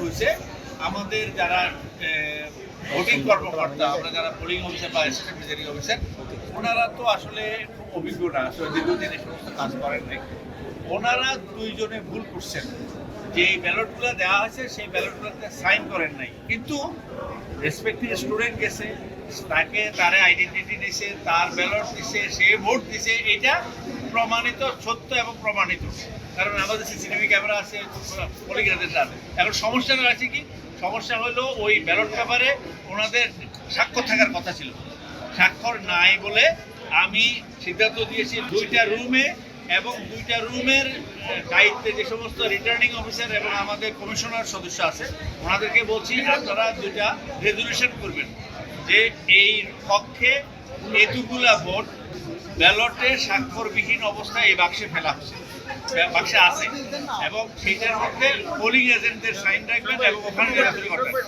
হয়েছে। আমাদের যারা ভোটিং কর্মকর্তা, আমরা যারা পোলিং অফিসার বা অ্যাসিস্ট্যান্ট প্রিজাইডিং অফিসার ওনারা তো আসলে অভিজ্ঞ না দীর্ঘদিন এই সমস্ত কাজ করেন নাই। ওনারা দুইজনে ভুল করছেন। যে ব্যালটগুলো দেওয়া হয়েছে, সেই ব্যালটগুলোতে সাইন করেন নাই। কিন্তু রেসপেক্টিভ স্টুডেন্ট গেছে, তাকে তারে আইডেন্টিটি দিছে, তার ব্যালট দিছে, সে ভোট দিছে, এটা প্রমাণিত, সত্য এবং প্রমাণিত। কারণ আমাদের সিসিটিভি ক্যামেরা আছে, পলিগ্রাফের সাথে এখন সমস্যাটা আছে কি? সমস্যা হলো ওই ব্যালট পেপারে ওনাদের স্বাক্ষর থাকার কথা ছিল। স্বাক্ষর নাই বলে আমি সিদ্ধান্ত দিয়েছি দুইটা রুমে এবং দুইটা রুমের দায়িত্বে যে সমস্ত রিটার্নিং অফিসার এবং আমাদের কমিশনার সদস্য আছে, ওনাদেরকে বলছি আপনারা দুইটা রেজলিউশন করবেন। যে এই পক্ষে এতগুলা ভোট ব্যালটে স্বাক্ষরবিহীন অবস্থায় এই বাক্সে ফেলা হচ্ছে বাক্সে আছে। এবং সেইটার মধ্যে পোলিং এজেন্টদের সাইন রাখবেন এবং ওখানে